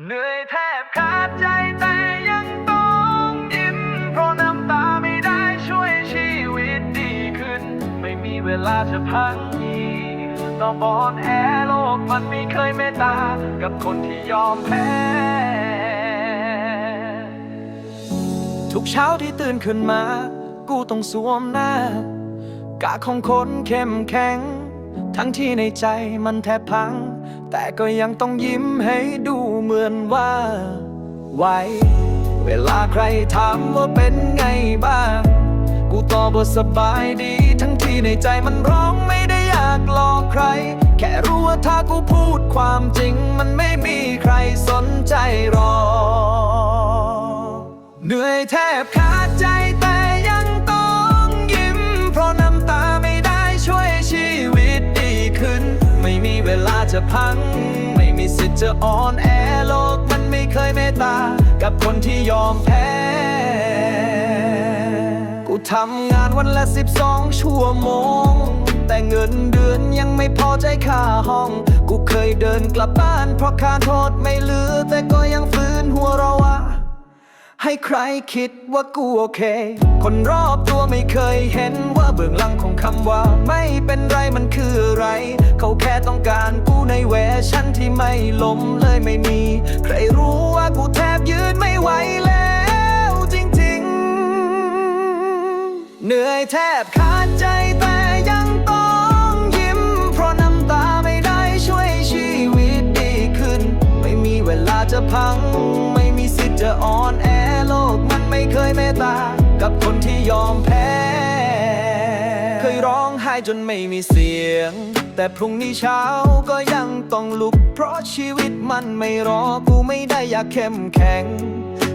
เหนื่อยแทบขาดใจแต่ยังต้องยิ้มเพราะน้ำตาไม่ได้ช่วยชีวิตดีขึ้น ไม่มีเวลาจะพังอีกต้องบอนแอโลกมันไม่เคยเมตตา กับคนที่ยอมแพ้ ทุกเช้าที่ตื่นขึ้นมา กูต้องสวมหน้ากาของคนเข้มแข็ง ทั้งที่ในใจมันแทบพัง แต่ก็ยังต้องยิ้มให้ดูเหมือนว่า ไหว เวลาใครถามว่าเป็นไงบ้าง กูตอบว่าสบายดีทั้งที่ในใจมันร้องไม่ได้อยากหลอกใคร แค่รู้ว่าถ้ากูพูดความจริง มันไม่มีใครสนใจรอ เหนื่อยแทบขาด พัง ไม่มีสิทธิ์จะอ่อนแอโลกมันไม่เคยเมตตา กับคนที่ยอมแพ้ กูทำงานวันละ12ชั่วโมง แต่เงินเดือนยังไม่พอใจค่าห้อง กูเคยเดินกลับบ้านเพราะค่าโทษไม่เหลือแต่ก็ยังฝืนหัวเราะ ให้ใครคิดว่ากูโอเค คนรอบตัวไม่เคยเห็นว่าเบื้องหลังของคำว่า ไม่เป็นไรมันคืออะไร เขาแค่ต้องการกูในเวชันที่ไม่ล้มเลยไม่มี ใครรู้ว่ากูแทบยืนไม่ไหวแล้วจริงๆ เหนื่อยแทบขาดใจแต่ยังต้องยิ้ม เพราะน้ำตาไม่ได้ช่วยชีวิตดีขึ้น ไม่มีเวลาจะพัง ไม่มีสิทธิ์จะอ่อนแอ เคยเมตตา กับคนที่ยอมแพ้ เคยร้องไห้จนไม่มีเสียง แต่พรุ่งนี้เช้าก็ยังต้องลุก เพราะชีวิตมันไม่รอ กูไม่ได้อยากเข้มแข็ง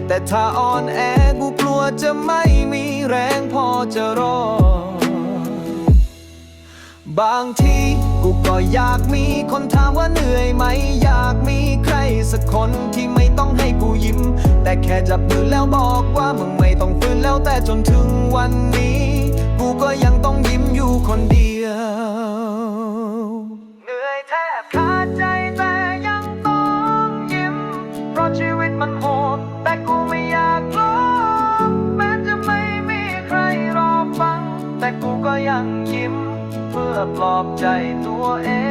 แต่ถ้าอ่อนแอกูกลัวจะไม่มีแรงพอจะรอ บางที กูก็อยากมีคนถามว่าเหนื่อยไหม อยากมีใครสักคนที่ไม่ต้องให้กูยิ้ม แต่แค่จับมือแล้วบอกว่ามึงไม่ต้องฟื้นแล้วแต่จนถึงวันนี้ กูก็ยังต้องยิ้มอยู่คนเดียว เหนื่อยแทบขาดใจแต่ยังต้องยิ้ม เพราะชีวิตมันโหด กูก็ยังยิ้ม เพื่อปลอบใจตัวเอง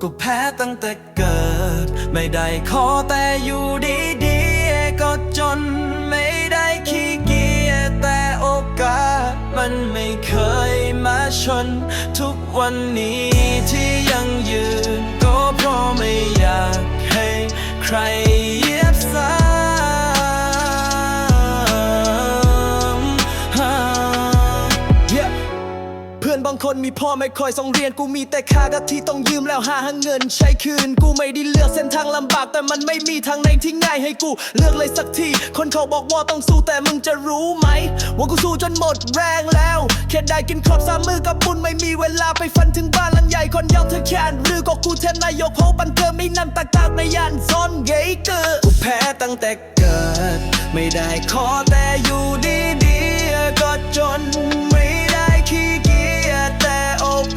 ก็แพ้ตั้งแต่เกิด ไม่ได้ขอแต่อยู่ดีๆก็จน มันไม่เคยมาชน ทุกวันนี้ที่ยังยืน ก็เพราะไม่อยากให้ใคร คนมีพ่อไม่คอยส่งเรียนกูมีแต่ค่ากะที่ต้องยืมแล้วหาเงินใช้คืน กูไม่ได้เลือกเส้นทางลำบาก แต่มันไม่มีทางไหนที่ง่ายให้กู เลือกเลยสักที คนเขาบอกว่าต้องสู้แต่มึงจะรู้ไหม ว่ากูสู้จนหมดแรงแล้วแค่ได้กินครบสามมือกับบุญไม่มีเวลาไปฟันถึงบ้านหลังใหญ่คนเดียวเธอแค้นหรือก็กูแทนนายกโฮบันเธอไม่นั่นตากากในย่านซอนเกเกอร์กูแพ้ตั้งแต่เกิด ไม่ได้ขอแต่อยู่ดีๆก็จนไม่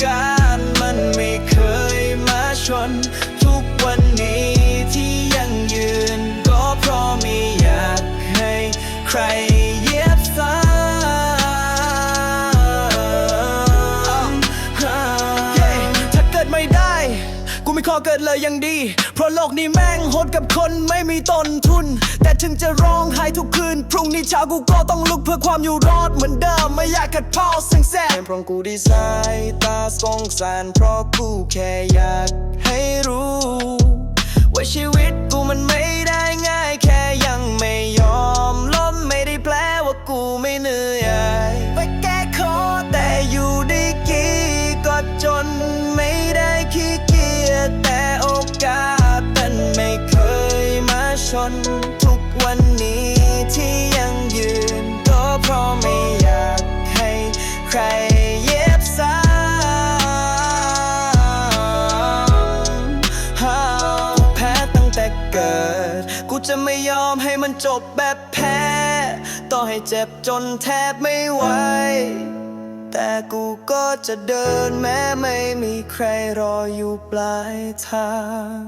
โเพราะโลกนี้แม่งโหดกับคนไม่มีต้นทุน แต่ถึงจะร้องไห้ทุกคืน พรุ่งนี้เช้ากูก็ต้องลุกเพื่อความอยู่รอดเหมือนเดิมไม่อยากขัดพ่อเสียงแสบเพราะกูดีสายตาสงสารเพราะกูแค่อยากให้รู้ ว่าชีวิตกูมันไม่ได้ง่ายแค่ยังไม่ยอมล้มไม่ได้แปลว่ากูไม่เหนื่อย บจนแทบไม่ไหว แต่กูก็จะเดินแม้ไม่มีใครรออยู่ปลายทาง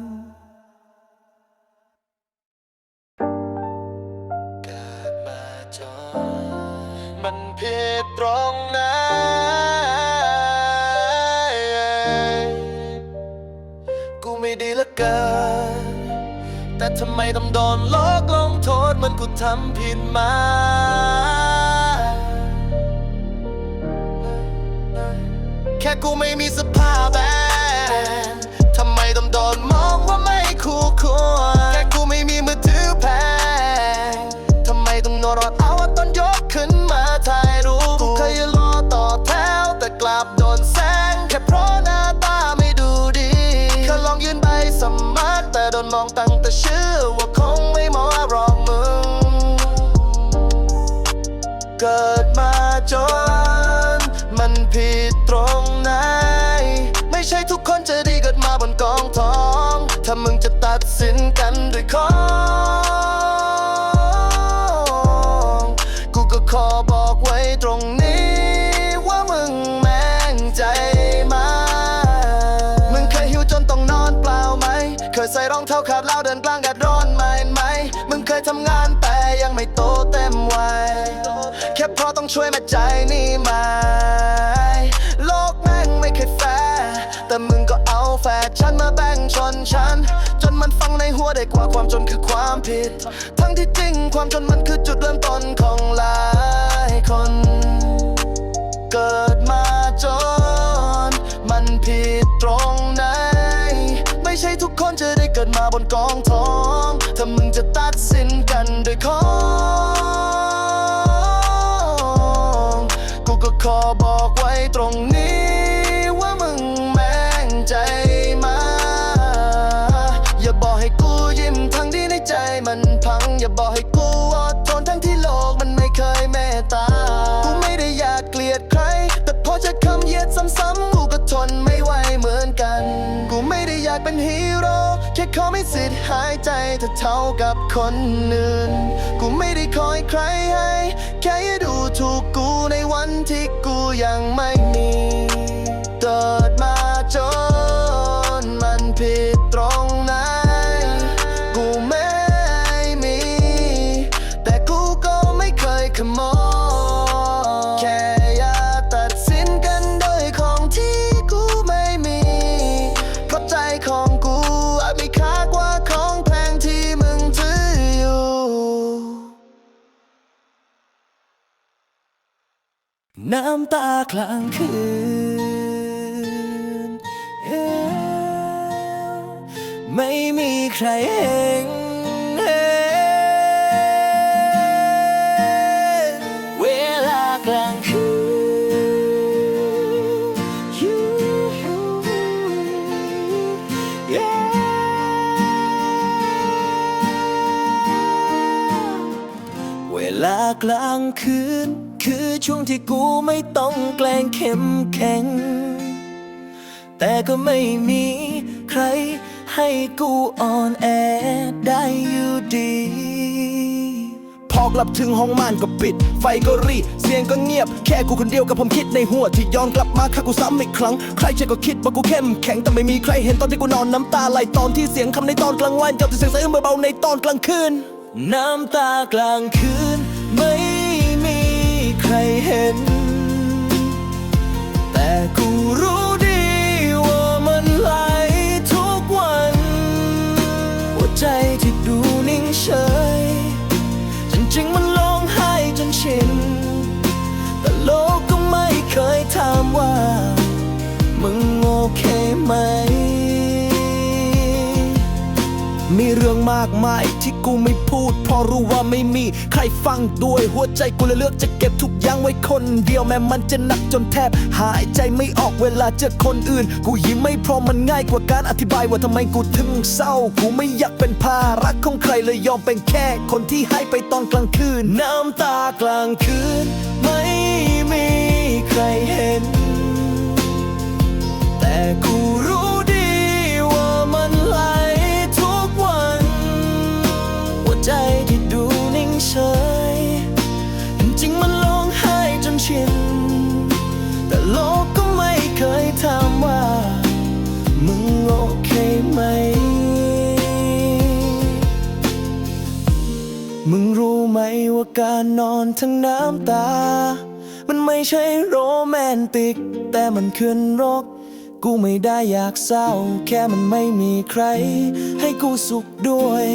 กิดมาจนมันผิดตรงไหนกูไม่ดีลือเกิน แต่ทำไมต้องโดนลอกลง ษมันกูทำผิดมา แค่กูไม่มีสภาพแบนทำไมต้องโดนมองว่าไม่คู่ควร แค่กูไม่มีมือถือแพงทำไมต้องนอนรอดเอาตอนยกขึ้นมาถ่ายรูปกูเคยรอต่อแถวแต่กลับโดนแซงแค่เพราะ มึงจะตัดสินกันด้วยของ กูก็ขอบอกไว้ตรงนี้ ว่ามึงแม่งใจมามึงเคยหิวจนต้องนอนเปล่าไหม เคยใส่รองเท้าขาดแล้วเดินกลางแดดร้อนไหมไหม มึงเคยทำงานแต่ยังไม่โตเต็มวัยแค่เพราะต้องช่วยแม่ใจนี่ไหมโลกแม่งไม่เคยแฟร์แต่มึง แฟชั่นมาแบ่งชนชั้นจนมันฟังในหัวได้กว่าความจนคือความผิด ทั้งที่จริงความจนมันคือจุดเริ่มต้นของหลายคน เกิดมาจน มันผิดตรงไหน ไม่ใช่ทุกคนจะได้เกิดมาบนกองทองถ้ามึงจะตัดสินกันด้วยของกูก็ขอบอกไว้ตรงนี้ ซ้ำกูก็ทนไม่ไหวเหมือนกัน กูไม่ได้อยากเป็นฮีโร่แค่ขอไม่สิทธิ์หายใจเท่ากับคนอื่น กูไม่ได้คอยใครให้แค่อย่าดูถูกกูในวันที่กูยังไม่มีเกิดมาจนำตากลางคืน ไม่มีใครเห็นเอ้อเวลากลางคืน yeah. เวลากลางคืน คือช่วงที่กูไม่ต้องแกล้งเข้มแข็ง แต่ก็ไม่มีใครให้กูอ่อนแอได้อยู่ดีพอกลับถึงห้องม่านก็ปิด ไฟก็รีเสียงก็เงียบ แค่กูคนเดียวกับผมคิดในหัว ที่ย้อนกลับมาฆ่ากูซ้ำอีกครั้ง ใครจะก็คิดว่ากูเข้มแข็ง แต่ไม่มีใครเห็นตอนที่กูนอนน้ำตาไหลตอนที่เสียงคำในตอนกลางวันกับเสียงสะอื้นเบาๆในตอนกลางคืน น้ำตากลางคืนากมายที่กูไม่พูดเพราะรู้ว่าไม่มีใครฟังด้วย หัวใจกูเลยเลือกจะเก็บทุกอย่างไว้คนเดียวแม้มันจะหนักจนแทบ หายใจไม่ออกเวลาเจอคนอื่น กูยิ้มไม่พรอมันง่ายกว่าการอธิบายว่าทำไมกูถึงเศร้า กูไม่อยากเป็นภาระของใครเลยยอมเป็นแค่ คนที่ให้ไปตอนกลางคืน น้ำตากลางคืน การนอนทั้งน้ำตา มันไม่ใช่โรแมนติก แต่มันคืนรก กูไม่ได้อยากเศร้า แค่มันไม่มีใคร ให้กูสุขด้วย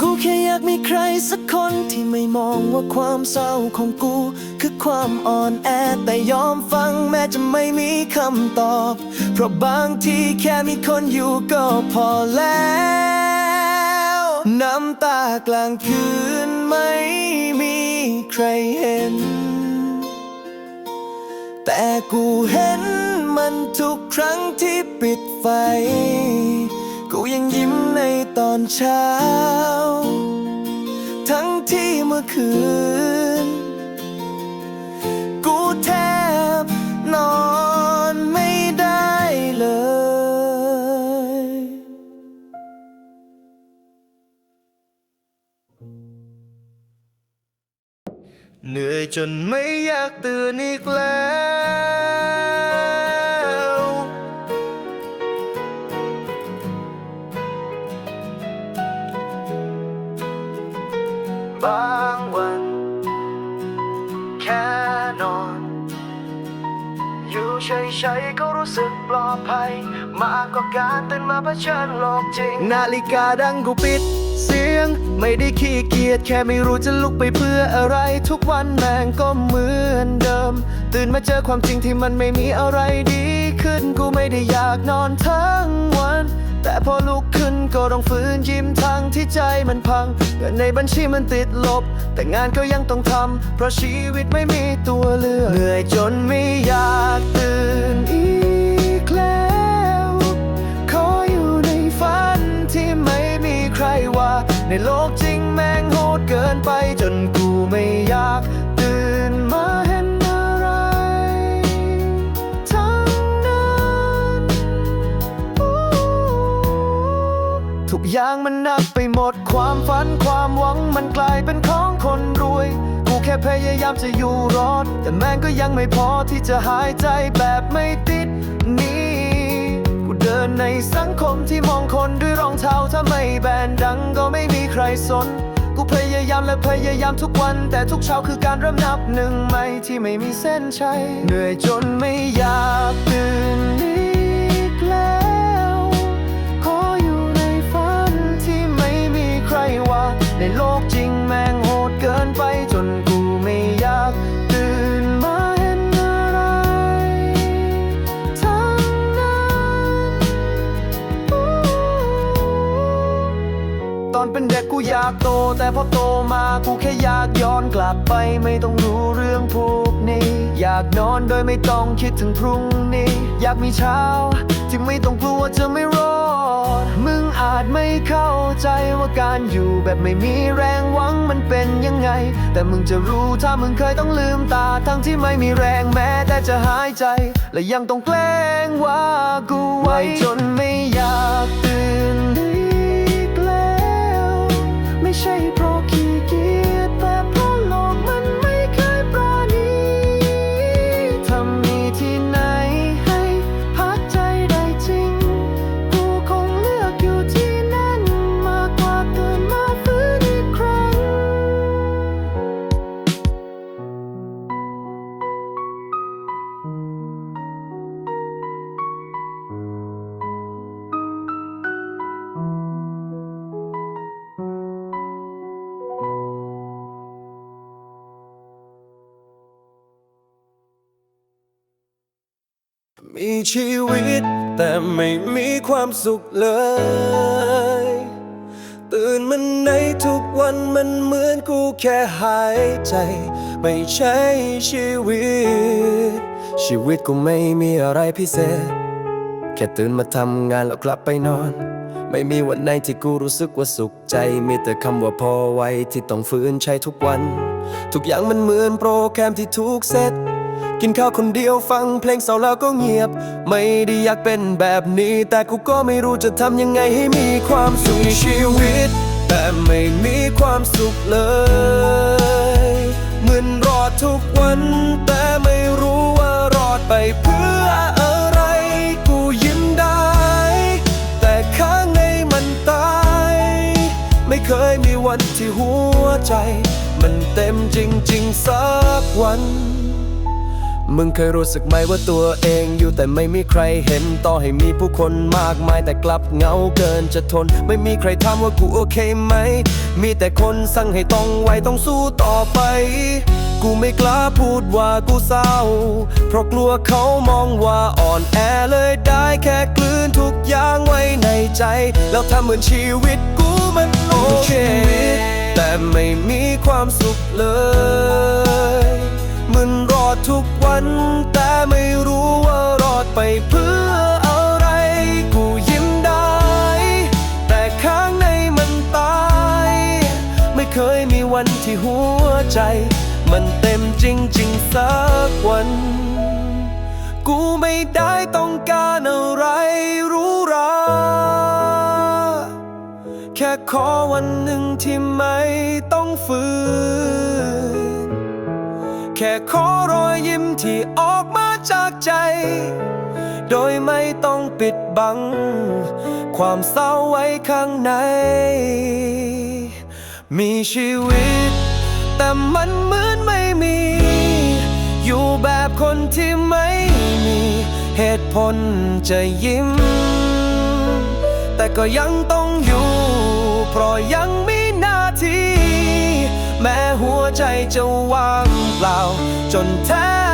กูแค่อยากมีใครสักคนที่ไม่มองว่าความเศร้าของกู คือความอ่อนแอแต่ยอมฟังแม้จะไม่มีคำตอบ เพราะบางทีแค่มีคนอยู่ก็พอแล้ว น้ำตากลางคืนไม่มี ใครเห็น แต่กูเห็นมันทุกครั้งที่ปิดไฟ กูยังยิ้มในตอนเช้า ทั้งที่เมื่อคืน ยจนไม่อยากตื่นอีกแล้ว บางวัน แค่นอน อยู่เฉยๆก็รู้สึกปลอดภัย มากกว่าการตื่นมาเผชิญโลกจริง นาฬิกาดังกูปิดเสียง ไม่ได้ขี้เกียจแค่ไม่รู้จะลุกไปเพื่ออะไร ทุกวันแม่งก็เหมือนเดิม ตื่นมาเจอความจริงที่มันไม่มีอะไรดีขึ้น กูไม่ได้อยากนอนทั้งวัน แต่พอลุกขึ้นก็ต้องฝืนยิ้มทั้งที่ใจมันพังเงินในบัญชีมันติดลบ แต่งานก็ยังต้องทำเพราะชีวิตไม่มีตัวเลือกเหนื่อยจนไม่อยากตื่นอีกแล้วขออยู่ในฝันที่ไม่มีใครว่า ในโลกจริงแม่งโหดเกินไปจนกูไม่อยากตื่นมาเห็นอะไร ทั้งนั้นทุกอย่างมันหนักไปหมดความฝันความหวังมันกลายเป็นของคนรวย กูแค่พยายามจะอยู่รอด แต่แม่งก็ยังไม่พอที่จะหายใจแบบไม่ติด นในสังคมที่มองคนด้วยรองเท้าถ้าไม่แบนดังก็ไม่มีใครสน กูพยายามและพยายามทุกวัน แต่ทุกเช้าคือการเริ่มนับหนึ่งใหม่ที่ไม่มีเส้นชัยเหนื่อยจนไม่อยากตื่นากโต แต่พอโตมากูแค่อยากย้อนกลับไปไม่ต้องรู้เรื่องพวกนี้ อยากนอนโดยไม่ต้องคิดถึงพรุ่งนี้ อยากมีเช้าที่ไม่ต้องกลัวจะไม่รอด มึงอาจไม่เข้าใจว่าการอยู่แบบไม่มีแรงหวังมันเป็นยังไง แต่มึงจะรู้ถ้ามึงเคยต้องลืมตา ทั้งที่ไม่มีแรงแม้แต่จะหายใจ และยังต้องแกล้งว่ากูไว้จนไม่อยาก ชีวิต แต่ไม่มีความสุขเลย ตื่นมันในทุกวันมันเหมือนกูแค่หายใจ ไม่ใช่ชีวิต ชีวิตกูไม่มีอะไรพิเศษ แค่ตื่นมาทำงานแล้วกลับไปนอน ไม่มีวันไหนที่กูรู้สึกว่าสุขใจ มีแต่คำว่าพอไว้ที่ต้องฝืนใช้ทุกวัน ทุกอย่างมันเหมือนโปรแกรมที่ถูกเซต กินข้าวคนเดียวฟังเพลงเศร้าแล้วก็เงียบ ไม่ได้อยากเป็นแบบนี้ แต่กูก็ไม่รู้จะทำยังไงให้มีความสุขในชีวิต แต่ไม่มีความสุขเลยเหมือนรอดทุกวัน แต่ไม่รู้ว่ารอดไปเพื่ออะไร กูยิ้มได้ แต่ข้างในมันตาย ไม่เคยมีวันที่หัวใจ มันเต็มจริง ๆ สักวัน มึงเคยรู้สึกไหมว่าตัวเองอยู่แต่ไม่มีใครเห็นต่อให้มีผู้คนมากมายแต่กลับเหงาเกินจะทน ไม่มีใครถามว่ากูโอเคไหม มีแต่คนสั่งให้ต้องไวต้องสู้ต่อไป กูไม่กล้าพูดว่ากูเศร้า เพราะกลัวเขามองว่าอ่อนแอเลยได้แค่กลืนทุกอย่างไว้ในใจ แล้วทำเหมือนชีวิตกูมันโอเค แต่ไม่มีความสุขเลย มันรอดทุกวัน แต่ไม่รู้ว่ารอดไปเพื่ออะไร กูยิ้มได้ แต่ข้างในมันตาย ไม่เคยมีวันที่หัวใจ มันเต็มจริงๆสักวัน กูไม่ได้ต้องการอะไรรู้ราแค่ขอวันหนึ่งที่ไม่ต้องฝืน แค่ขอรอยยิ้มที่ออกมาจากใจ โดยไม่ต้องปิดบัง ความเศร้าไว้ข้างใน มีชีวิต แต่มันเหมือนไม่มี อยู่แบบคนที่ไม่มี เหตุผลจะยิ้ม แต่ก็ยังต้องอยู่ เพราะยัง แม้หัวใจจะว่างเปล่า จนแท้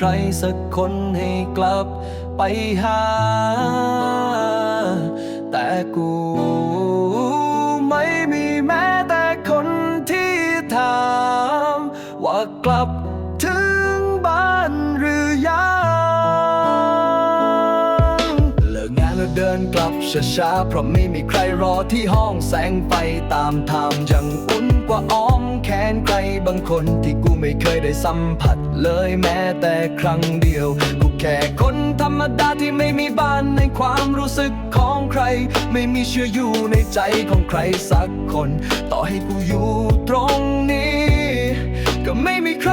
ใครสักคนให้กลับไปหา แต่กูไม่มีแม้แต่คนที่ถาม ว่ากลับถึงบ้านหรือยังเลิกงานแล้วเดินกลับช้าๆเพราะไม่มีใครรอที่ห้องแสงไฟตามทางยังอุ่นกว่าอ้อมแขนใครบางคนที่กูไม่เคยได้สัมผัส เลยแม้แต่ครั้งเดียวกูแค่คนธรรมดาที่ไม่มีบ้านในความรู้สึกของใคร ไม่มีเชื่ออยู่ในใจของใครสักคน ต่อให้กูอยู่ตรงนี้ ก็ไม่มีใคร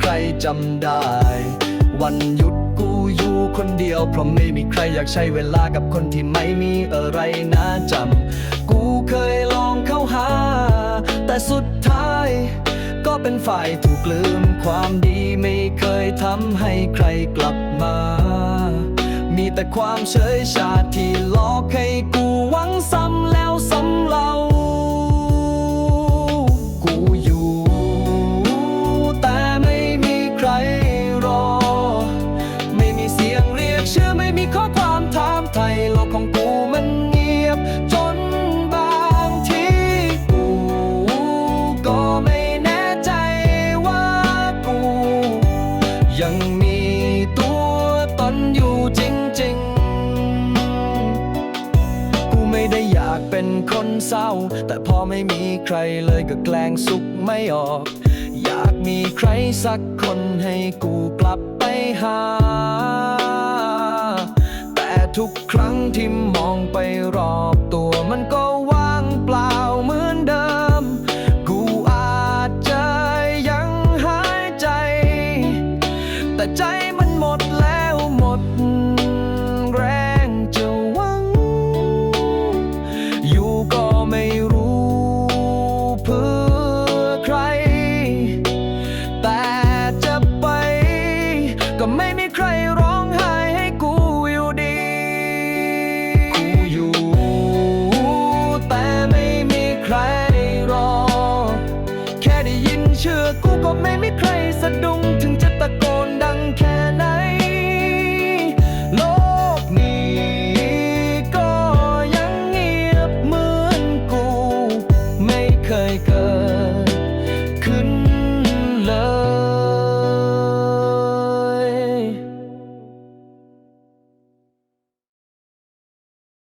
ใครจำได้ วันหยุดกูอยู่คนเดียว เพราะไม่มีใครอยากใช้เวลากับคนที่ไม่มีอะไรน่าจำ กูเคยลองเข้าหา แต่สุดท้าย ก็เป็นฝ่ายถูกลืมความดีไม่เคยทำให้ใครกลับมา มีแต่ความเฉยชาที่หลอกให้กูหวังซ้ำ เศร้า แต่พอไม่มีใครเลยก็แกล้งสุขไม่ออก อยากมีใครสักคนให้กูกลับไปหา แต่ทุกครั้งที่มองไปรอบตัวมันก็ว่า